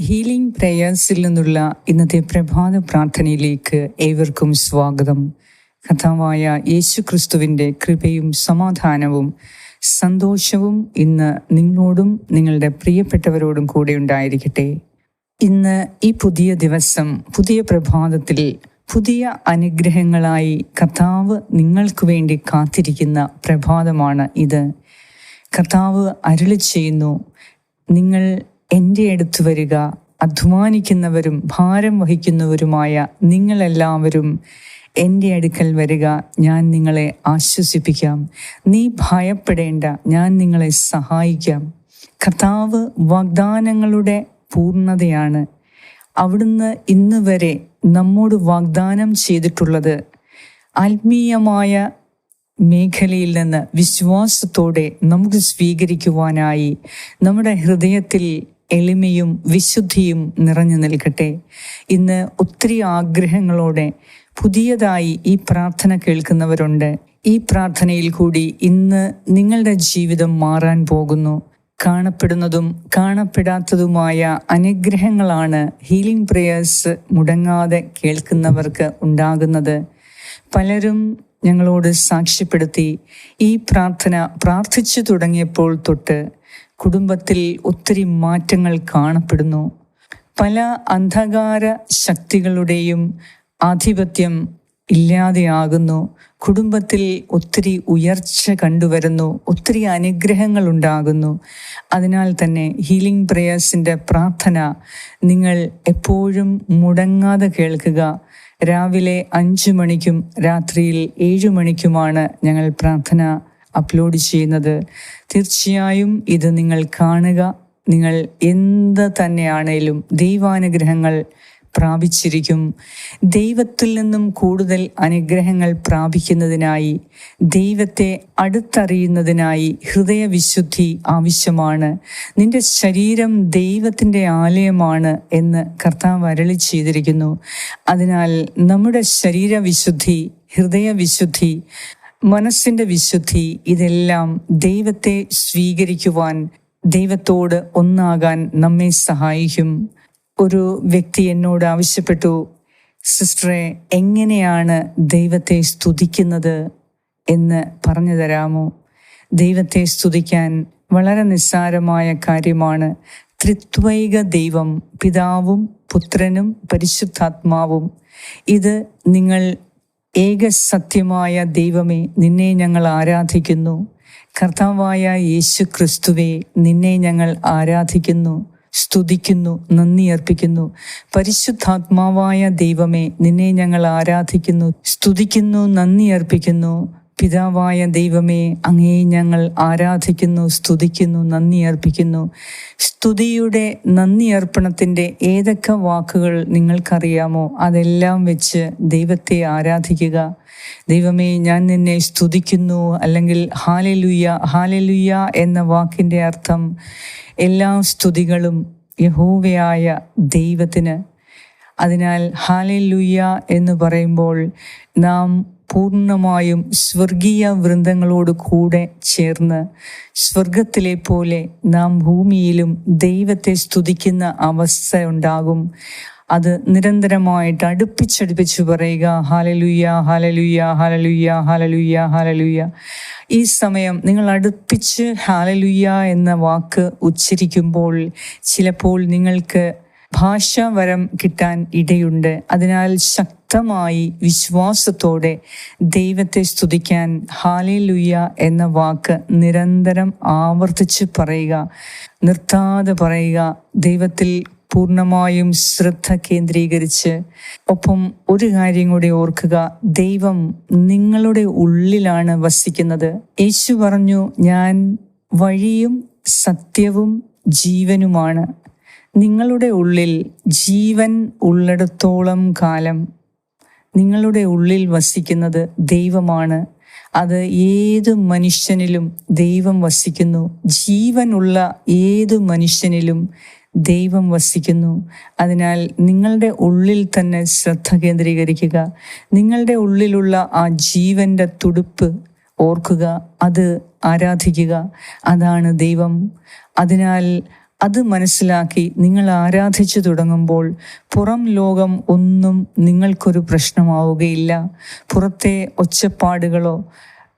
Healing പ്രേയേഴ്സിൽ നിന്നുള്ള ഇന്നത്തെ പ്രഭാത പ്രാർത്ഥനയിലേക്ക് ഏവർക്കും സ്വാഗതം. കഥാവായ യേശു ക്രിസ്തുവിന്റെ കൃപയും സമാധാനവും സന്തോഷവും ഇന്ന് നിങ്ങളോടും നിങ്ങളുടെ പ്രിയപ്പെട്ടവരോടും കൂടെ ഉണ്ടായിരിക്കട്ടെ. ഇന്ന് ഈ പുതിയ ദിവസം പുതിയ പ്രഭാതത്തിൽ പുതിയ അനുഗ്രഹങ്ങളായി കർത്താവ് നിങ്ങൾക്ക് വേണ്ടി കാത്തിരിക്കുന്ന പ്രഭാതമാണ് ഇത്. കർത്താവ് അരുളി ചെയ്യുന്നു നിങ്ങൾ എന്റെ അടുത്ത് വരിക അധ്വാനിക്കുന്നവരും ഭാരം വഹിക്കുന്നവരുമായ നിങ്ങളെല്ലാവരും എന്റെ അടുക്കൽ വരിക. ഞാൻ നിങ്ങളെ ആശ്വസിപ്പിക്കാം. നീ ഭയപ്പെടേണ്ട ഞാൻ നിങ്ങളെ സഹായിക്കാം. കർത്താവ് വാഗ്ദാനങ്ങളുടെ പൂർണതയാണ്. അവിടുന്ന് ഇന്ന് വരെ നമ്മോട് വാഗ്ദാനം ചെയ്തിട്ടുള്ളത് ആത്മീയമായ മേഖലയിൽ നിന്ന് വിശ്വാസത്തോടെ നമുക്ക് സ്വീകരിക്കുവാനായി നമ്മുടെ ഹൃദയത്തിൽ എളിമയും വിശുദ്ധിയും നിറഞ്ഞു നിൽക്കട്ടെ. ഇന്ന് ഒത്തിരി ആഗ്രഹങ്ങളോടെ പുതിയതായി ഈ പ്രാർത്ഥന കേൾക്കുന്നവരുണ്ട്. ഈ പ്രാർത്ഥനയിൽ കൂടി ഇന്ന് നിങ്ങളുടെ ജീവിതം മാറാൻ പോകുന്നു. കാണപ്പെടുന്നതും കാണപ്പെടാത്തതുമായ അനുഗ്രഹങ്ങളാണ് ഹീലിംഗ് പ്രേയേഴ്സ് മുടങ്ങാതെ കേൾക്കുന്നവർക്ക് ഉണ്ടാകുന്നത്. പലരും ഞങ്ങളോട് സാക്ഷ്യപ്പെടുത്തി ഈ പ്രാർത്ഥന പ്രാർത്ഥിച്ചു തുടങ്ങിയപ്പോൾ തൊട്ട് കുടുംബത്തിൽ ഒത്തിരി മാറ്റങ്ങൾ കാണപ്പെടുന്നു. പല അന്ധകാര ശക്തികളുടെയും ആധിപത്യം ഇല്ലാതെയാകുന്നു. കുടുംബത്തിൽ ഒത്തിരി ഉയർച്ച കണ്ടുവരുന്നു. ഒത്തിരി അനുഗ്രഹങ്ങൾ ഉണ്ടാകുന്നു. അതിനാൽ തന്നെ ഹീലിംഗ് പ്രേയേഴ്സിന്റെ പ്രാർത്ഥന നിങ്ങൾ എപ്പോഴും മുടങ്ങാതെ കേൾക്കുക. രാവിലെ അഞ്ചു മണിക്കും രാത്രിയിൽ ഏഴു മണിക്കുമാണ് ഞങ്ങൾ പ്രാർത്ഥന. അപ്ലോഡ് ചെയ്യുന്നത്. തീർച്ചയായും ഇത് നിങ്ങൾ കാണുക. നിങ്ങൾ എന്ത് തന്നെയാണേലും ദൈവാനുഗ്രഹങ്ങൾ പ്രാപിച്ചിരിക്കും. ദൈവത്തിൽ നിന്നും കൂടുതൽ അനുഗ്രഹങ്ങൾ പ്രാപിക്കുന്നതിനായി ദൈവത്തെ അടുത്തറിയുന്നതിനായി ഹൃദയവിശുദ്ധി ആവശ്യമാണ്. നിന്റെ ശരീരം ദൈവത്തിന്റെ ആലയമാണ് എന്ന് കർത്താവ് അരളി ചെയ്തിരിക്കുന്നു. അതിനാൽ നമ്മുടെ ശരീരവിശുദ്ധി ഹൃദയവിശുദ്ധി മനസ്സിന്റെ വിശുദ്ധി ഇതെല്ലാം ദൈവത്തെ സ്വീകരിക്കുവാൻ ദൈവത്തോട് ഒന്നാകാൻ നമ്മെ സഹായിക്കും. ഒരു വ്യക്തി എന്നോട് ആവശ്യപ്പെട്ടു സിസ്റ്ററെ എങ്ങനെയാണ് ദൈവത്തെ സ്തുതിക്കുന്നത് എന്ന് പറഞ്ഞു തരാമോ? ദൈവത്തെ സ്തുതിക്കാൻ വളരെ നിസ്സാരമായ കാര്യമാണ്. ത്രിത്വൈക ദൈവം പിതാവും പുത്രനും പരിശുദ്ധാത്മാവും. ഇത് നിങ്ങൾ ഏക സത്യമായ ദൈവമേ നിന്നെ ഞങ്ങൾ ആരാധിക്കുന്നു. കർത്താവായ യേശു ക്രിസ്തുവെ നിന്നെ ഞങ്ങൾ ആരാധിക്കുന്നു സ്തുതിക്കുന്നു നന്ദി അർപ്പിക്കുന്നു. പരിശുദ്ധാത്മാവായ ദൈവമേ നിന്നെ ഞങ്ങൾ ആരാധിക്കുന്നു സ്തുതിക്കുന്നു നന്ദി അർപ്പിക്കുന്നു. പിതാവായ ദൈവമേ അങ്ങേ ഞങ്ങൾ ആരാധിക്കുന്നു സ്തുതിക്കുന്നു നന്ദി അർപ്പിക്കുന്നു. സ്തുതിയുടെ നന്ദി അർപ്പണത്തിന്റെ ഏതൊക്കെ വാക്കുകൾ നിങ്ങൾക്കറിയാമോ? അതെല്ലാം വെച്ച് ദൈവത്തെ ആരാധിക്കുക. ദൈവമേ ഞാൻ നിന്നെ സ്തുതിക്കുന്നു അല്ലെങ്കിൽ ഹാലലുയ്യ ഹാലലുയ്യ എന്ന വാക്കിന്റെ അർത്ഥം എല്ലാ സ്തുതികളും യഹോവയായ ദൈവത്തിന്. അതിനാൽ ഹാലലുയ്യ എന്ന് പറയുമ്പോൾ നാം പൂർണമായും സ്വർഗീയ വൃന്ദങ്ങളോട് കൂടെ ചേർന്ന് സ്വർഗത്തിലെ പോലെ നാം ഭൂമിയിലും ദൈവത്തെ സ്തുതിക്കുന്ന അവസ്ഥ ഉണ്ടാകും. അത് നിരന്തരമായിട്ട് അടുപ്പിച്ചടുപ്പിച്ച് പറയുക ഹാലലുയ്യ ഹാലലുയ്യ ഹാലലുയ്യ ഹാലലുയ്യ ഹാലലുയ്യ ഈ സമയം നിങ്ങൾ അടുപ്പിച്ച് ഹാലലുയ്യ എന്ന വാക്ക് ഉച്ചരിക്കുമ്പോൾ ചിലപ്പോൾ നിങ്ങൾക്ക് ഭാഷാവരം കിട്ടാൻ ഇടയുണ്ട്. അതിനാൽ ശക്തമായി വിശ്വാസത്തോടെ ദൈവത്തെ സ്തുതിക്കാൻ ഹാലിലുയ്യ എന്ന വാക്ക് നിരന്തരം ആവർത്തിച്ച് പറയുക നിർത്താതെ പറയുക ദൈവത്തിൽ പൂർണമായും ശ്രദ്ധ കേന്ദ്രീകരിച്ച്. ഒപ്പം ഒരു കാര്യം കൂടി ഓർക്കുക ദൈവം നിങ്ങളുടെ ഉള്ളിലാണ് വസിക്കുന്നത്. യേശു പറഞ്ഞു ഞാൻ വഴിയും സത്യവും ജീവനുമാണ്. നിങ്ങളുടെ ഉള്ളിൽ ജീവൻ ഉള്ളിടത്തോളം കാലം നിങ്ങളുടെ ഉള്ളിൽ വസിക്കുന്നത് ദൈവമാണ്. അത് ഏത് മനുഷ്യനിലും ദൈവം വസിക്കുന്നു. ജീവനുള്ള ഏത് മനുഷ്യനിലും ദൈവം വസിക്കുന്നു. അതിനാൽ നിങ്ങളുടെ ഉള്ളിൽ തന്നെ ശ്രദ്ധ കേന്ദ്രീകരിക്കുക. നിങ്ങളുടെ ഉള്ളിലുള്ള ആ ജീവന്റെ തുടുപ്പ് ഓർക്കുക. അത് ആരാധിക്കുക. അതാണ് ദൈവം. അതിനാൽ അത് മനസ്സിലാക്കി നിങ്ങൾ ആരാധിച്ചു തുടങ്ങുമ്പോൾ പുറം ലോകം ഒന്നും നിങ്ങൾക്കൊരു പ്രശ്നമാവുകയില്ല. പുറത്തെ ഒച്ചപ്പാടുകളോ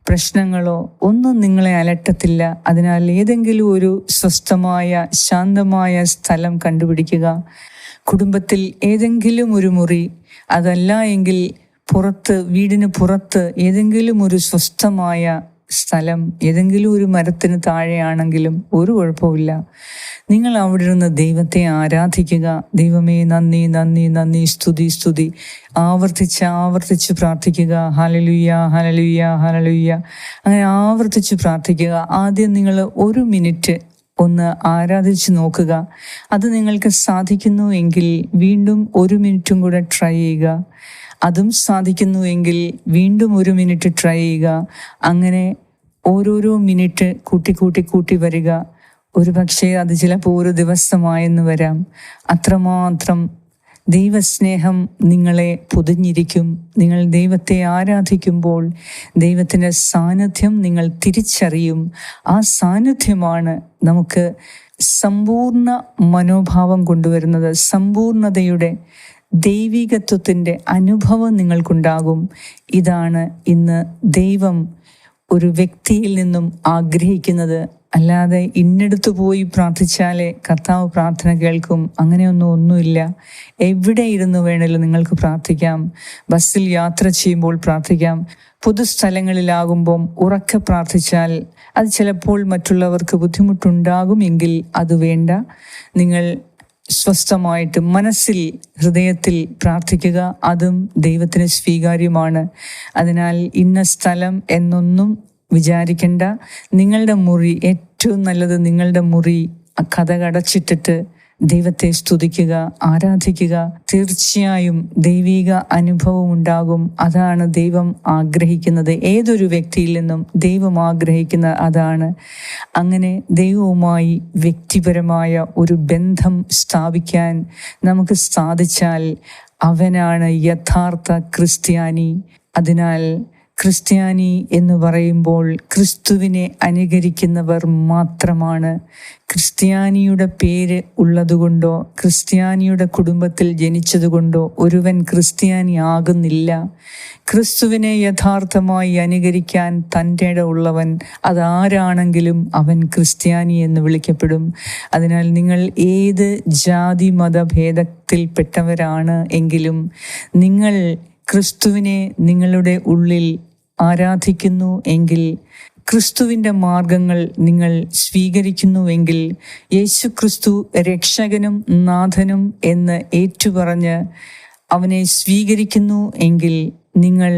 പ്രശ്നങ്ങളോ ഒന്നും നിങ്ങളെ അലട്ടത്തില്ല. അതിനാൽ ഏതെങ്കിലും ഒരു സ്വസ്ഥമായ ശാന്തമായ സ്ഥലം കണ്ടുപിടിക്കുക. കുടുംബത്തിൽ ഏതെങ്കിലും ഒരു മുറി അതല്ല എങ്കിൽ പുറത്ത് വീടിന് പുറത്ത് ഏതെങ്കിലും ഒരു സ്വസ്ഥമായ സ്ഥലം ഏതെങ്കിലും ഒരു മരത്തിന് താഴെയാണെങ്കിലും ഒരു കുഴപ്പമില്ല നിങ്ങൾ അവിടെ ഇരുന്ന് ദൈവത്തെ ആരാധിക്കുക. ദൈവമേ നന്ദി നന്ദി നന്ദി സ്തുതി സ്തുതി. ആവർത്തിച്ച് ആവർത്തിച്ച് പ്രാർത്ഥിക്കുക. ഹലലുയ്യ ഹലലുയ്യ ഹലലുയ്യ അങ്ങനെ ആവർത്തിച്ച് പ്രാർത്ഥിക്കുക. ആദ്യം നിങ്ങൾ ഒരു മിനിറ്റ് ഒന്ന് ആരാധിച്ച് നോക്കുക. അത് നിങ്ങൾക്ക് സാധിക്കുന്നു എങ്കിൽ വീണ്ടും ഒരു മിനിറ്റും കൂടെ ട്രൈ ചെയ്യുക. അതും സാധിക്കുന്നു എങ്കിൽ വീണ്ടും ഒരു മിനിറ്റ് ട്രൈ ചെയ്യുക. അങ്ങനെ ഓരോരോ മിനിറ്റ് കൂട്ടി കൂട്ടി കൂട്ടി വരിക. ഒരു പക്ഷേ അത് ചിലപ്പോൾ ഒരു ദിവസമായെന്ന് വരാം. അത്രമാത്രം ദൈവസ്നേഹം നിങ്ങളെ പൊതിഞ്ഞിരിക്കും. നിങ്ങൾ ദൈവത്തെ ആരാധിക്കുമ്പോൾ ദൈവത്തിന്റെ സാന്നിധ്യം നിങ്ങൾ തിരിച്ചറിയും. ആ സാന്നിധ്യമാണ് നമുക്ക് സമ്പൂർണ മനോഭാവം കൊണ്ടുവരുന്നത്. സമ്പൂർണതയുടെ ദൈവികത്വത്തിന്റെ അനുഭവം നിങ്ങൾക്കുണ്ടാകും. ഇതാണ് ഇന്ന് ദൈവം ഒരു വ്യക്തിയിൽ നിന്നും ആഗ്രഹിക്കുന്നത്. അല്ലാതെ ഇന്നെടുത്ത് പോയി പ്രാർത്ഥിച്ചാലേ കർത്താവ് പ്രാർത്ഥന കേൾക്കും. അങ്ങനെയൊന്നും ഒന്നുമില്ല. എവിടെ ഇരുന്ന് വേണേലും നിങ്ങൾക്ക് പ്രാർത്ഥിക്കാം. ബസ്സിൽ യാത്ര ചെയ്യുമ്പോൾ പ്രാർത്ഥിക്കാം. പൊതുസ്ഥലങ്ങളിലാകുമ്പം ഉറക്കെ പ്രാർത്ഥിച്ചാൽ അത് ചിലപ്പോൾ മറ്റുള്ളവർക്ക് ബുദ്ധിമുട്ടുണ്ടാകുമെങ്കിൽ അത് വേണ്ട. നിങ്ങൾ സ്വസ്ഥമായിട്ട് മനസ്സിൽ ഹൃദയത്തിൽ പ്രാർത്ഥിക്കുക. അതും ദൈവത്തിന് സ്വീകാര്യമാണ്. അതിനാൽ ഇന്ന സ്ഥലം എന്നൊന്നും വിചാരിക്കേണ്ട. നിങ്ങളുടെ മുറി ഏറ്റവും നല്ലത് നിങ്ങളുടെ മുറി കഥ കടച്ചിട്ടിട്ട് ദൈവത്തെ സ്തുതിക്കുക ആരാധിക്കുക. തീർച്ചയായും ദൈവിക അനുഭവം ഉണ്ടാകും. അതാണ് ദൈവം ആഗ്രഹിക്കുന്നത്. ഏതൊരു വ്യക്തിയിൽ നിന്നും ദൈവം ആഗ്രഹിക്കുന്ന അതാണ്. അങ്ങനെ ദൈവവുമായി വ്യക്തിപരമായ ഒരു ബന്ധം സ്ഥാപിക്കാൻ നമുക്ക് സാധിച്ചാൽ അവനാണ് യഥാർത്ഥ ക്രിസ്ത്യാനി. അതിനാൽ ക്രിസ്ത്യാനി എന്ന് പറയുമ്പോൾ ക്രിസ്തുവിനെ അനുകരിക്കുന്നവർ മാത്രമാണ്. ക്രിസ്ത്യാനിയുടെ പേര് ഉള്ളതുകൊണ്ടോ ക്രിസ്ത്യാനിയുടെ കുടുംബത്തിൽ ജനിച്ചതുകൊണ്ടോ ഒരുവൻ ക്രിസ്ത്യാനി ആകുന്നില്ല. ക്രിസ്തുവിനെ യഥാർത്ഥമായി അനുകരിക്കാൻ തന്റെ ഉള്ളവൻ അതാരാണെങ്കിലും അവൻ ക്രിസ്ത്യാനി എന്ന് വിളിക്കപ്പെടും. അതിനാൽ നിങ്ങൾ ഏത് ജാതി മതഭേദത്തിൽപ്പെട്ടവരാണ് എങ്കിലും നിങ്ങൾ ക്രിസ്തുവിനെ നിങ്ങളുടെ ഉള്ളിൽ ആരാധിക്കുന്നു എങ്കിൽ ക്രിസ്തുവിന്റെ മാർഗങ്ങൾ നിങ്ങൾ സ്വീകരിക്കുന്നുവെങ്കിൽ യേശു ക്രിസ്തു രക്ഷകനും നാഥനും എന്ന് ഏറ്റുപറഞ്ഞ് അവനെ സ്വീകരിക്കുന്നു എങ്കിൽ നിങ്ങൾ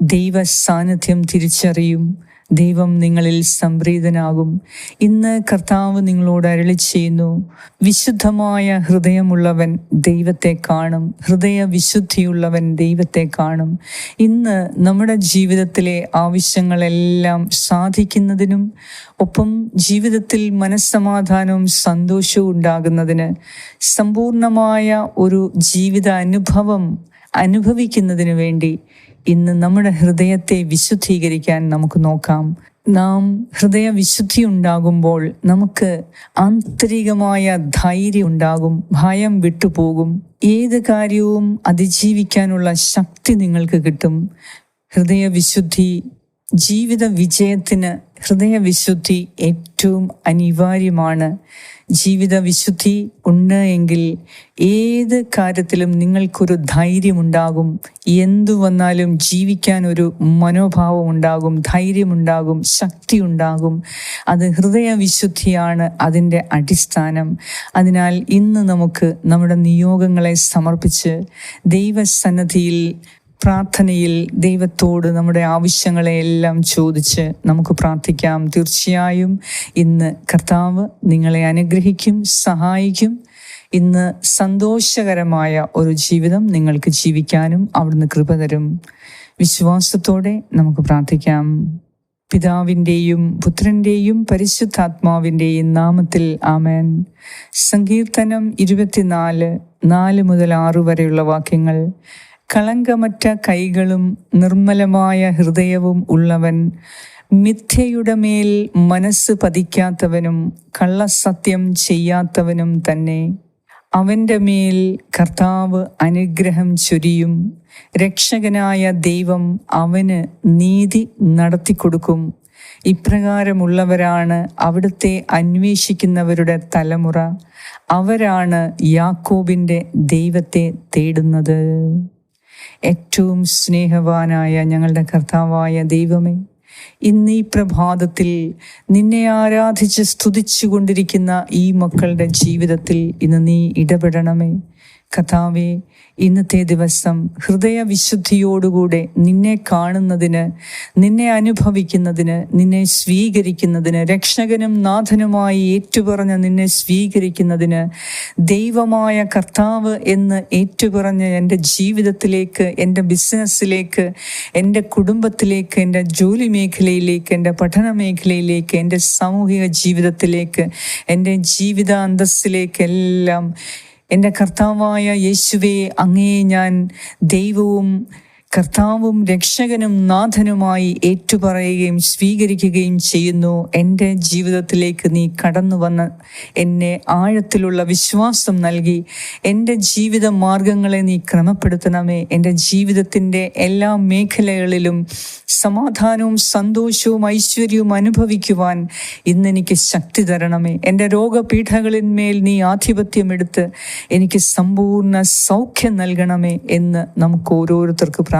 ദൈവ സാന്നിധ്യം തിരിച്ചറിയും. ദൈവം നിങ്ങളിൽ സംപ്രീതനാകും. ഇന്ന് കർത്താവ് നിങ്ങളോട് അരളി ചെയ്യുന്നു വിശുദ്ധമായ ഹൃദയമുള്ളവൻ ദൈവത്തെ കാണും. ഹൃദയ വിശുദ്ധിയുള്ളവൻ ദൈവത്തെ കാണും. ഇന്ന് നമ്മുടെ ജീവിതത്തിലെ ആവശ്യങ്ങളെല്ലാം സാധിക്കുന്നതിനും ഒപ്പം ജീവിതത്തിൽ മനസ്സമാധാനവും സന്തോഷവും ഉണ്ടാകുന്നതിന് സമ്പൂർണമായ ഒരു ജീവിത അനുഭവം അനുഭവിക്കുന്നതിന് വേണ്ടി ഇന്ന് നമ്മുടെ ഹൃദയത്തെ വിശുദ്ധീകരിക്കാൻ നമുക്ക് നോക്കാം. നാം ഹൃദയ വിശുദ്ധി ഉണ്ടാകുമ്പോൾ നമുക്ക് ആന്തരികമായ ധൈര്യം ഉണ്ടാകും ഭയം വിട്ടുപോകും. ഏത് കാര്യവും അതിജീവിക്കാനുള്ള ശക്തി നിങ്ങൾക്ക് കിട്ടും. ഹൃദയ വിശുദ്ധി ജീവിത വിജയത്തിന് ഹൃദയ വിശുദ്ധി ഏറ്റവും അനിവാര്യമാണ്. ജീവിത വിശുദ്ധി ഉണ്ട് എങ്കിൽ ഏത് കാര്യത്തിലും നിങ്ങൾക്കൊരു ധൈര്യമുണ്ടാകും എന്തു വന്നാലും ജീവിക്കാൻ ഒരു മനോഭാവം ഉണ്ടാകും ധൈര്യമുണ്ടാകും ശക്തി ഉണ്ടാകും. അത് ഹൃദയ വിശുദ്ധിയാണ് അതിന്റെ അടിസ്ഥാനം. അതിനാൽ ഇന്ന് നമുക്ക് നമ്മുടെ നിയോഗങ്ങളെ സമർപ്പിച്ച് ദൈവസന്നദ്ധിയിൽ പ്രാർത്ഥനയിൽ ദൈവത്തോട് നമ്മുടെ ആവശ്യങ്ങളെയെല്ലാം ചോദിച്ച് നമുക്ക് പ്രാർത്ഥിക്കാം. തീർച്ചയായും ഇന്ന് കർത്താവ് നിങ്ങളെ അനുഗ്രഹിക്കും സഹായിക്കും. ഇന്ന് സന്തോഷകരമായ ഒരു ജീവിതം നിങ്ങൾക്ക് ജീവിക്കാനും അവിടുന്ന് കൃപ തരും. വിശ്വാസത്തോടെ നമുക്ക് പ്രാർത്ഥിക്കാം. പിതാവിന്റെയും പുത്രന്റെയും പരിശുദ്ധാത്മാവിന്റെയും നാമത്തിൽ ആമേൻ. സങ്കീർത്തനം ഇരുപത്തിനാല് നാല് മുതൽ ആറ് വരെയുള്ള വാക്യങ്ങൾ. കളങ്കമറ്റ കൈകളും നിർമ്മലമായ ഹൃദയവും ഉള്ളവൻ മിഥ്യയുടെ മേൽ മനസ്സ് പതിക്കാത്തവനും കള്ളസത്യം ചെയ്യാത്തവനും തന്നെ. അവന്റെ മേൽ കർത്താവ് അനുഗ്രഹം ചൊരിയും. രക്ഷകനായ ദൈവം അവന് നീതി നടത്തിക്കൊടുക്കും. ഇപ്രകാരമുള്ളവരാണ് അവിടുത്തെ അന്വേഷിക്കുന്നവരുടെ തലമുറ. അവരാണ് യാക്കോബിന്റെ ദൈവത്തെ തേടുന്നത്. ഏറ്റവും സ്നേഹവാനായ ഞങ്ങളുടെ കർത്താവായ ദൈവമേ ഇന്ന് ഈ പ്രഭാതത്തിൽ നിന്നെ ആരാധിച്ച് സ്തുതിച്ചു കൊണ്ടിരിക്കുന്ന ഈ മക്കളുടെ ജീവിതത്തിൽ ഇന്ന് നീ ഇടപെടണമേ. കഥാവേ ഇന്നത്തെ ദിവസം ഹൃദയവിശുദ്ധിയോടുകൂടെ നിന്നെ കാണുന്നതിന് നിന്നെ അനുഭവിക്കുന്നതിന് നിന്നെ സ്വീകരിക്കുന്നതിന് രക്ഷകനും നാഥനുമായി ഏറ്റുപറഞ്ഞ് നിന്നെ സ്വീകരിക്കുന്നതിന് ദൈവമായ കർത്താവ് എന്ന് ഏറ്റുപറഞ്ഞ് എന്റെ ജീവിതത്തിലേക്ക് എന്റെ ബിസിനസ്സിലേക്ക് എന്റെ കുടുംബത്തിലേക്ക് എന്റെ ജോലി മേഖലയിലേക്ക് എന്റെ പഠന മേഖലയിലേക്ക് എന്റെ സാമൂഹിക ജീവിതത്തിലേക്ക് എന്റെ ജീവിത അന്തസ്സിലേക്ക് എല്ലാം എന്റെ കർത്താവായ യേശുവെ അങ്ങേ ഞാൻ ദൈവവും കർത്താവും രക്ഷകനും നാഥനുമായി ഏറ്റുപറയുകയും സ്വീകരിക്കുകയും ചെയ്യുന്നു. എന്റെ ജീവിതത്തിലേക്ക് നീ കടന്നു വന്ന് എന്നെ ആഴത്തിലുള്ള വിശ്വാസം നൽകി. എന്റെ ജീവിത മാർഗങ്ങളെ നീ ക്രമപ്പെടുത്തണമേ. എന്റെ ജീവിതത്തിന്റെ എല്ലാ മേഖലകളിലും സമാധാനവും സന്തോഷവും ഐശ്വര്യവും അനുഭവിക്കുവാൻ ഇന്നെനിക്ക് ശക്തി തരണമേ. എന്റെ രോഗപീഠകളിന്മേൽ നീ ആധിപത്യമെടുത്ത് എനിക്ക് സമ്പൂർണ സൗഖ്യം നൽകണമേ എന്ന് നമുക്ക് ഓരോരുത്തർക്ക് പ്രാർത്ഥിക്കാം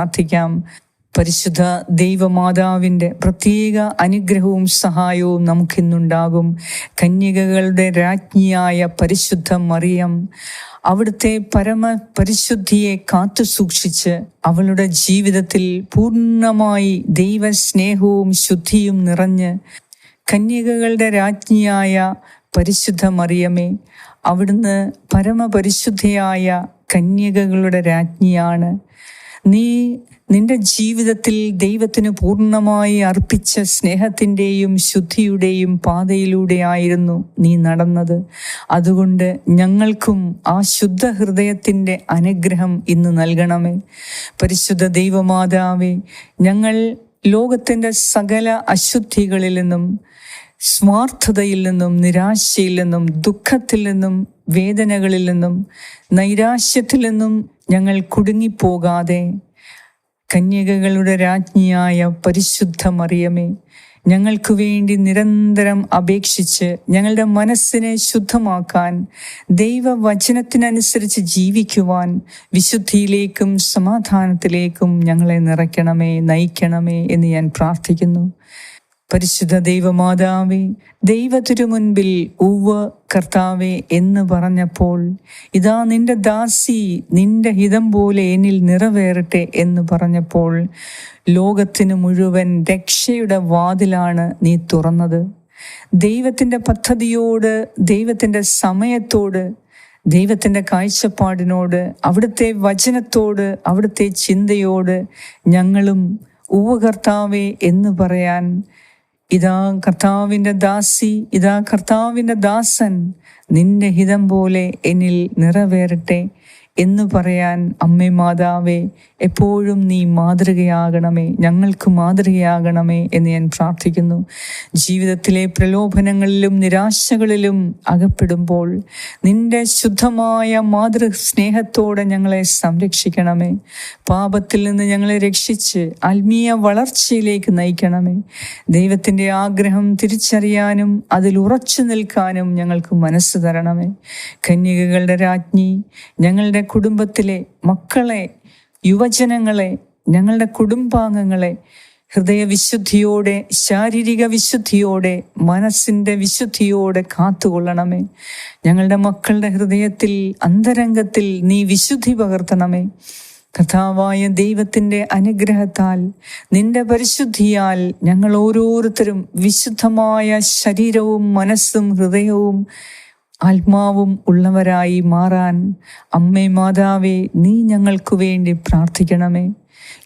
പരിശുദ്ധ ദൈവമാതാവിന്റെ പ്രത്യേക അനുഗ്രഹവും സഹായവും നമുക്കിന്നുണ്ടാകും. കന്യകകളുടെ രാജ്ഞിയായ പരിശുദ്ധ മറിയം അവിടുത്തെ പരമ പരിശുദ്ധിയെ കാത്തു സൂക്ഷിച്ച് അവളുടെ ജീവിതത്തിൽ പൂർണമായി ദൈവസ്നേഹവും ശുദ്ധിയും നിറഞ്ഞ് കന്യകകളുടെ രാജ്ഞിയായ പരിശുദ്ധ മറിയമേ അവിടുന്ന് പരമപരിശുദ്ധയായ കന്യകകളുടെ രാജ്ഞിയാണ്. നീ നിന്റെ ജീവിതത്തിൽ ദൈവത്തിന് പൂർണമായി അർപ്പിച്ച സ്നേഹത്തിന്റെയും ശുദ്ധിയുടെയും പാതയിലൂടെയായിരുന്നു നീ നടന്നത്. അതുകൊണ്ട് ഞങ്ങൾക്കും ആ ശുദ്ധ ഹൃദയത്തിന്റെ അനുഗ്രഹം ഇന്ന് നൽകണമേ. പരിശുദ്ധ ദൈവമാതാവേ ഞങ്ങൾ ലോകത്തിന്റെ സകല അശുദ്ധികളിൽ നിന്നും സ്വാർത്ഥതയിൽ നിന്നും നിരാശയിൽ നിന്നും ദുഃഖത്തിൽ നിന്നും വേദനകളിൽ നിന്നും നൈരാശ്യത്തിൽ നിന്നും ഞങ്ങൾ കുടുങ്ങിപ്പോകാതെ കന്യകകളുടെ രാജ്ഞിയായ പരിശുദ്ധ മറിയമേ ഞങ്ങൾക്ക് വേണ്ടി നിരന്തരം അപേക്ഷിച്ച് ഞങ്ങളുടെ മനസ്സിനെ ശുദ്ധമാക്കാൻ ദൈവവചനത്തിനനുസരിച്ച് ജീവിക്കുവാൻ വിശുദ്ധിയിലേക്കും സമാധാനത്തിലേക്കും ഞങ്ങളെ നിറയ്ക്കണമേ നയിക്കണമേ എന്ന് ഞാൻ പ്രാർത്ഥിക്കുന്നു. പരിശുദ്ധ ദൈവമാതാവേ ദൈവത്തിനു മുൻപിൽ ഉവ്വ് കർത്താവെ എന്ന് പറഞ്ഞപ്പോൾ ഇതാ നിന്റെ ദാസി നിന്റെ ഹിതം പോലെ എന്നിൽ നിറവേറട്ടെ എന്ന് പറഞ്ഞപ്പോൾ ലോകത്തിന് മുഴുവൻ രക്ഷയുടെ വാതിലാണ് നീ തുറന്നത്. ദൈവത്തിന്റെ പദ്ധതിയോട് ദൈവത്തിന്റെ സമയത്തോട് ദൈവത്തിന്റെ കാഴ്ചപ്പാടിനോട് അവിടുത്തെ വചനത്തോട് അവിടുത്തെ ചിന്തയോട് ഞങ്ങളും ഉവ്വ് കർത്താവെ എന്ന് പറയാൻ ഇതാ കർത്താവിന്റെ ദാസി ഇതാ കർത്താവിന്റെ ദാസൻ. നിന്റെ ഹിതം പോലെ എന്നിൽ നിറവേറട്ടെ. എന്ന് പറയാൻ അമ്മേ മാതാവേ എപ്പോഴും നീ മാതൃകയാകണമേ ഞങ്ങൾക്ക് മാതൃകയാകണമേ എന്ന് ഞാൻ പ്രാർത്ഥിക്കുന്നു. ജീവിതത്തിലെ പ്രലോഭനങ്ങളിലും നിരാശകളിലും അകപ്പെടുമ്പോൾ നിന്റെ ശുദ്ധമായ മാതൃ സ്നേഹത്തോടെ ഞങ്ങളെ സംരക്ഷിക്കണമേ. പാപത്തിൽ നിന്ന് ഞങ്ങളെ രക്ഷിച്ച് ആത്മീയ വളർച്ചയിലേക്ക് നയിക്കണമേ. ദൈവത്തിന്റെ ആഗ്രഹം തിരിച്ചറിയാനും അതിൽ ഉറച്ചു നിൽക്കാനും ഞങ്ങൾക്ക് മനസ്സ് തരണമേ. കന്യകകളുടെ രാജ്ഞി ഞങ്ങളുടെ കുടുംബത്തിലെ മക്കളെ യുവജനങ്ങളെ ഞങ്ങളുടെ കുടുംബാംഗങ്ങളെ ഹൃദയവിശുദ്ധിയോടെ ശാരീരിക വിശുദ്ധിയോടെ മനസ്സിന്റെ വിശുദ്ധിയോടെ കാത്തുകൊള്ളണമേ. ഞങ്ങളുടെ മക്കളുടെ ഹൃദയത്തിൽ അന്തരംഗത്തിൽ നീ വിശുദ്ധി പകർത്തണമേ. കഥാവായ ദൈവത്തിന്റെ അനുഗ്രഹത്താൽ നിന്റെ പരിശുദ്ധിയാൽ ഞങ്ങൾ ഓരോരുത്തരും വിശുദ്ധമായ ശരീരവും മനസ്സും ഹൃദയവും ആത്മാവും ഉള്ളവരായി മാറാൻ അമ്മേ മാതാവേ നീ ഞങ്ങൾക്ക് വേണ്ടി പ്രാർത്ഥിക്കണമേ.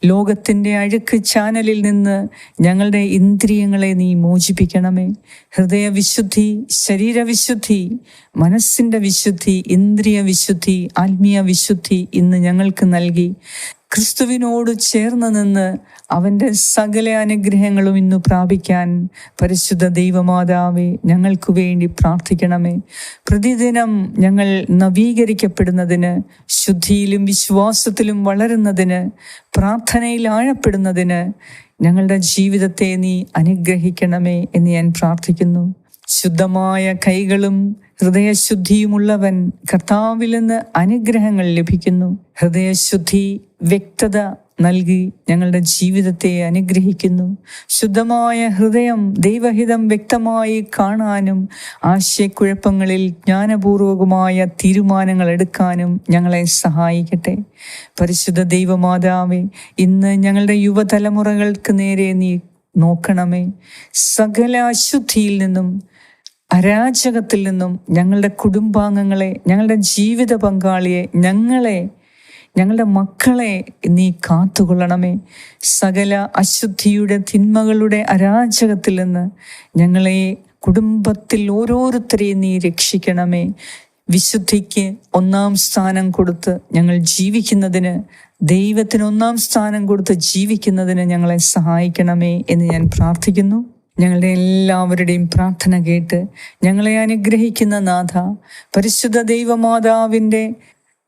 ലോകത്തിന്റെ അഴുക്ക് ചാനലിൽ നിന്ന് ഞങ്ങളുടെ ഇന്ദ്രിയങ്ങളെ നീ മോചിപ്പിക്കണമേ. ഹൃദയവിശുദ്ധി ശരീരവിശുദ്ധി മനസ്സിന്റെ വിശുദ്ധി ഇന്ദ്രിയ വിശുദ്ധി ആത്മീയ വിശുദ്ധി ഇന്ന് ഞങ്ങൾക്ക് നൽകി. ക്രിസ്തുവിനോട് ചേർന്ന് നിന്ന് അവന്റെ സകല അനുഗ്രഹങ്ങളും ഇന്ന് പ്രാപിക്കാൻ പരിശുദ്ധ ദൈവമാതാവേ ഞങ്ങൾക്ക് വേണ്ടി പ്രാർത്ഥിക്കണമേ. പ്രതിദിനം ഞങ്ങൾ നവീകരിക്കപ്പെടുന്നതിന് ശുദ്ധിയിലും വിശ്വാസത്തിലും വളരുന്നതിന് പ്രാർത്ഥനയിൽ ആഴപ്പെടുന്നതിന് ഞങ്ങളുടെ ജീവിതത്തെ നീ അനുഗ്രഹിക്കണമേ എന്ന് ഞാൻ പ്രാർത്ഥിക്കുന്നു. ശുദ്ധമായ കൈകളും ഹൃദയശുദ്ധിയുമുള്ളവൻ കർത്താവിൽ നിന്ന് അനുഗ്രഹങ്ങൾ ലഭിക്കുന്നു. ഹൃദയശുദ്ധി വ്യക്തത നൽകി ഞങ്ങളുടെ ജീവിതത്തെ അനുഗ്രഹിക്കുന്നു. ശുദ്ധമായ ഹൃദയം ദൈവഹിതം വ്യക്തമായി കാണാനും ആശയക്കുഴപ്പങ്ങളിൽ ജ്ഞാനപൂർവകമായ തീരുമാനങ്ങൾ എടുക്കാനും ഞങ്ങളെ സഹായിക്കട്ടെ. പരിശുദ്ധ ദൈവമാതാവെ ഇന്ന് ഞങ്ങളുടെ യുവതലമുറകൾക്ക് നേരെ നീ നോക്കണമേ. സകല അശുദ്ധിയിൽ നിന്നും അരാജകത്തിൽ നിന്നും ഞങ്ങളുടെ കുടുംബാംഗങ്ങളെ ഞങ്ങളുടെ ജീവിത പങ്കാളിയെ ഞങ്ങളെ ഞങ്ങളുടെ മക്കളെ നീ കാത്തുകൊള്ളണമേ. സകല അശുദ്ധിയുടെ തിന്മകളുടെ അരാജകത്തിൽ നിന്ന് ഞങ്ങളെ കുടുംബത്തിൽ ഓരോരുത്തരെയും നീ രക്ഷിക്കണമേ. വിശുദ്ധിക്ക് ഒന്നാം സ്ഥാനം കൊടുത്ത് ഞങ്ങൾ ജീവിക്കുന്നതിന് ദൈവത്തിന് ഒന്നാം സ്ഥാനം കൊടുത്ത് ജീവിക്കുന്നതിന് ഞങ്ങളെ സഹായിക്കണമേ എന്ന് ഞാൻ പ്രാർത്ഥിക്കുന്നു. ഞങ്ങളുടെ എല്ലാവരുടെയും പ്രാർത്ഥന കേട്ട് ഞങ്ങളെ അനുഗ്രഹിക്കുന്ന നാഥ പരിശുദ്ധ ദൈവമാതാവിന്റെ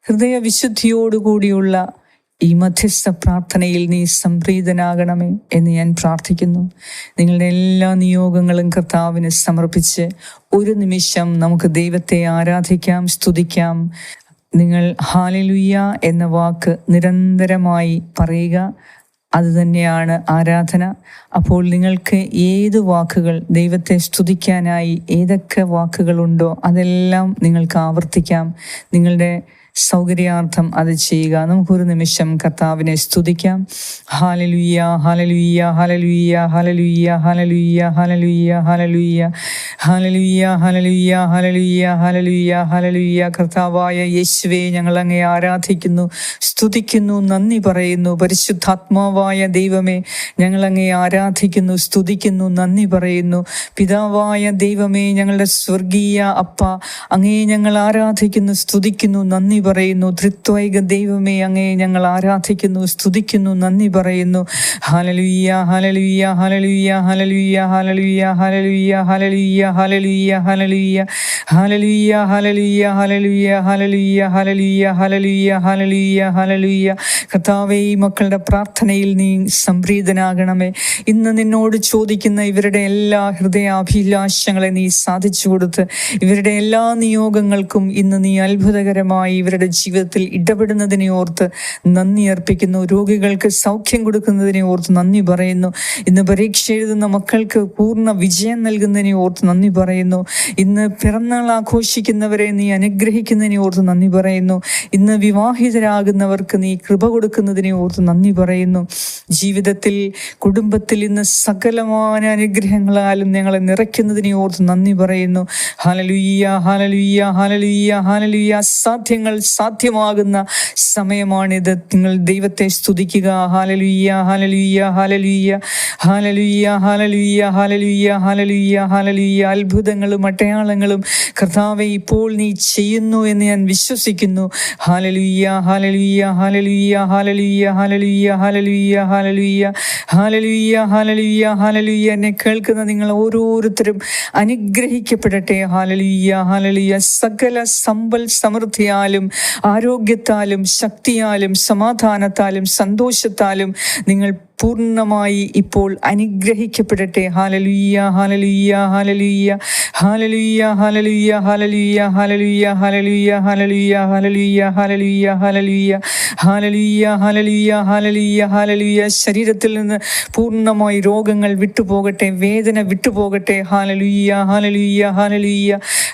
ഹൃദയവിശുദ്ധിയോടുകൂടിയുള്ള ഈ മധ്യസ്ഥ പ്രാർത്ഥനയിൽ നീ സംപ്രീതനാകണമേ എന്ന് ഞാൻ പ്രാർത്ഥിക്കുന്നു. നിങ്ങളുടെ എല്ലാ നിയോഗങ്ങളും കർത്താവിന് സമർപ്പിച്ച് ഒരു നിമിഷം നമുക്ക് ദൈവത്തെ ആരാധിക്കാം സ്തുതിക്കാം. നിങ്ങൾ ഹാലലുയ്യ എന്ന വാക്ക് നിരന്തരമായി പറയുക. അതുതന്നെയാണ് ആരാധന. അപ്പോൾ നിങ്ങൾക്ക് ഏത് വാക്കുകൾ ദൈവത്തെ സ്തുതിക്കാനായി ഏതൊക്കെ വാക്കുകളുണ്ടോ അതെല്ലാം നിങ്ങൾക്ക് ആവർത്തിക്കാം. നിങ്ങളുടെ സൗകര്യാർത്ഥം അത് ചെയ്യുക നമുക്കൊരു നിമിഷം കർത്താവിനെ സ്തുതിക്കാം ഹാലലുയ്യ ഹാലലുയ്യ ഹാലലുയ്യ ഹാലലുയ്യ ഹാലലുയ്യ ഹാലലുയ്യ ഹാലലുയ്യ ഹാലലുയ്യ ഹാലലുയ്യ ഹാലലുയ്യ ഹാലലുയ്യ ഹാലലുയ്യ കർത്താവായ യേശുവെ ഞങ്ങൾ അങ്ങേ ആരാധിക്കുന്നു സ്തുതിക്കുന്നു നന്ദി പറയുന്നു പരിശുദ്ധാത്മാവായ ദൈവമേ ഞങ്ങൾ അങ്ങേ ആരാധിക്കുന്നു സ്തുതിക്കുന്നു നന്ദി പറയുന്നു പിതാവായ ദൈവമേ ഞങ്ങളുടെ സ്വർഗീയ അപ്പ അങ്ങേ ഞങ്ങൾ ആരാധിക്കുന്നു സ്തുതിക്കുന്നു നന്ദി പറയുന്നു ധൃത്വൈക ദൈവമേ അങ്ങയെ ഞങ്ങൾ ആരാധിക്കുന്നു സ്തുതിക്കുന്നു നന്ദി പറയുന്നു ഹലലുയ്യ ഹലലുയ്യ ഹലലുയ്യ ഹലലുയ്യ ഹലലുയ്യ ഹലലുയ്യ ഹലലുയ്യ ഹലലുയ്യ ഹലലുയ്യ ഹലലുയ്യ ഹലലുയ്യ ഹലലുയ്യ ഹലലുയ്യ ഹലലുയ്യ ഹലലുയ്യ ഹലലുയ്യ ഹലലുയ്യ കർത്താവേ ഈ മക്കളുടെ പ്രാർത്ഥനയിൽ നീ സംപ്രീതനാകണമേ ഇന്ന് നിന്നോട് ചോദിക്കുന്ന ഇവരുടെ എല്ലാ ഹൃദയാഭിലാഷങ്ങളെ നീ സാധിച്ചു കൊടുത്ത് ഇവരുടെ എല്ലാ നിയോഗങ്ങൾക്കും ഇന്ന് നീ അത്ഭുതകരമായി ഇവരുടെ ജീവിതത്തിൽ ഇടപെടുന്നതിനെ ഓർത്ത് നന്ദി അർപ്പിക്കുന്നു. രോഗികൾക്ക് സൗഖ്യം കൊടുക്കുന്നതിനെ ഓർത്ത് നന്ദി പറയുന്നു. ഇന്ന് പരീക്ഷ എഴുതുന്ന മക്കൾക്ക് പൂർണ വിജയം നൽകുന്നതിനെ ഓർത്ത് നന്ദി പറയുന്നു. ഇന്ന് പിറന്നാൾ ആഘോഷിക്കുന്നവരെ നീ അനുഗ്രഹിക്കുന്നതിനെ ഓർത്ത് നന്ദി പറയുന്നു. ഇന്ന് വിവാഹിതരാകുന്നവർക്ക് നീ കൃപ കൊടുക്കുന്നതിനെ ഓർത്ത് നന്ദി പറയുന്നു. ജീവിതത്തിൽ കുടുംബത്തിൽ ഇന്ന് സകലമായ അനുഗ്രഹങ്ങളാലും ഞങ്ങളെ നിറയ്ക്കുന്നതിനെ ഓർത്ത് നന്ദി പറയുന്നു. ഹാലലുയ്യ ഹാലലുയ്യ ഹാലലുയ്യ ഹാലലുയ്യ അസാധ്യങ്ങൾ സാധ്യമാകുന്ന സമയമാണിത് നിങ്ങൾ ദൈവത്തെ സ്തുതിക്കുക ഹാലലുയ്യ ഹാലലുയ്യ ഹാലലുയ്യ ഹാലലുയ്യ ഹാലലുയ്യ ഹാലലുയ്യ ഹാലലുയ്യ ഹാലലുയ്യ അത്ഭുതങ്ങളും അടയാളങ്ങളും കർത്താവെ ഇപ്പോൾ നീ ചെയ്യുന്നു എന്ന് ഞാൻ വിശ്വസിക്കുന്നു ഹാലലുയ്യ ഹാലലുയ്യ ഹാലലുയ്യ ഹാലലുയ്യ ഹാലലുയ്യ ഹാലലുയ്യ ഹാലലുയ്യ ഹാലലുയ്യ ഹാലലുയ്യ ഹാലലുയ്യ എന്നെ കേൾക്കുന്ന നിങ്ങൾ ഓരോരുത്തരും അനുഗ്രഹിക്കപ്പെടട്ടെ ഹാലലുയ്യ ഹാലലുയ്യ സകല സമ്പൽ സമൃദ്ധിയാലും ആരോഗ്യത്താലും ശക്തിയാലും സമാധാനത്താലും സന്തോഷത്താലും നിങ്ങൾ പൂർണമായി ഇപ്പോൾ അനുഗ്രഹിക്കപ്പെടട്ടെ ഹാലലുയ്യ ഹാലലുയ്യ ഹാലലുയ്യ ഹാലലുയ്യ ഹാലലുയ്യ ഹാലലുയ്യ ഹാലലുയ്യ ഹാലലുയ്യ ഹാലലുയ്യ ഹാലലുയ്യ ഹാലലുയ്യ ഹാലലുയ്യ ഹാലലുയ്യ ഹാലലുയ്യ ഹാലലുയ്യ ഹാലലുയ്യ ശരീരത്തിൽ നിന്ന് പൂർണമായി രോഗങ്ങൾ വിട്ടുപോകട്ടെ വേദന വിട്ടുപോകട്ടെ ഹാലലുയ്യ ഹാലലുയ്യ ഹാലലുയ്യ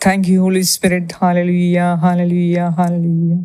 Thank you, Holy Spirit. Hallelujah, hallelujah, hallelujah.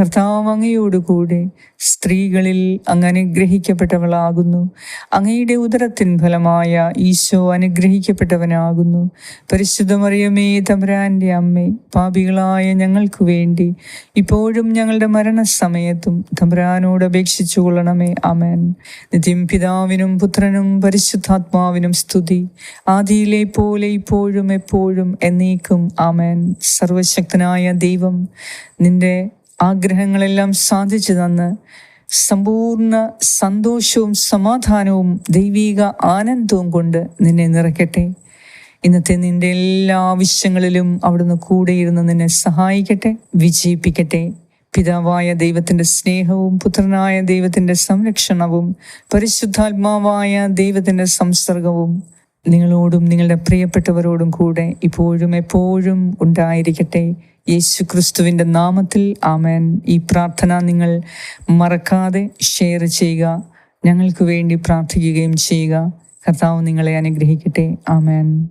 കർത്താവ് കൂടെ സ്ത്രീകളിൽ അങ്ങ് അനുഗ്രഹിക്കപ്പെട്ടവളാകുന്നു. അങ്ങയുടെ ഉദരത്തിൻ ഫലമായ ഈശോ അനുഗ്രഹിക്കപ്പെട്ടവനാകുന്നു. പരിശുദ്ധമറിയമേ തമ്പുരാന്റെ അമ്മേ പാപികളായ ഞങ്ങൾക്ക് വേണ്ടി ഇപ്പോഴും ഞങ്ങളുടെ മരണസമയത്തും തമ്പുരാനോട് അപേക്ഷിച്ചു കൊള്ളണമേ. അമേൻ നിത്യം പിതാവിനും പുത്രനും പരിശുദ്ധാത്മാവിനും സ്തുതി. ആദിയിലെ പോലെ ഇപ്പോഴും എപ്പോഴും എന്നേക്കും ആമേൻ. സർവശക്തനായ ദൈവം നിന്റെ ആഗ്രഹങ്ങളെല്ലാം സാധിച്ചു തന്ന് സമ്പൂർണ സന്തോഷവും സമാധാനവും ദൈവിക ആനന്ദവും കൊണ്ട് നിന്നെ നിറയ്ക്കട്ടെ. ഇന്നത്തെ നിന്റെ എല്ലാ ആവശ്യങ്ങളിലും അവിടുന്ന് കൂടെയിരുന്ന് നിന്നെ സഹായിക്കട്ടെ വിജയിപ്പിക്കട്ടെ. പിതാവായ ദൈവത്തിന്റെ സ്നേഹവും പുത്രനായ ദൈവത്തിന്റെ സംരക്ഷണവും പരിശുദ്ധാത്മാവായ ദൈവത്തിന്റെ സംസർഗവും നിങ്ങളോടും നിങ്ങളുടെ പ്രിയപ്പെട്ടവരോടും കൂടെ ഇപ്പോഴും എപ്പോഴും ഉണ്ടായിരിക്കട്ടെ. യേശു ക്രിസ്തുവിന്റെ നാമത്തിൽ ആമേൻ. ഈ പ്രാർത്ഥന നിങ്ങൾ മറക്കാതെ ഷെയർ ചെയ്യുക. ഞങ്ങൾക്ക് വേണ്ടി പ്രാർത്ഥിക്കുകയും ചെയ്യുക. കർത്താവ് നിങ്ങളെ അനുഗ്രഹിക്കട്ടെ. ആമേൻ.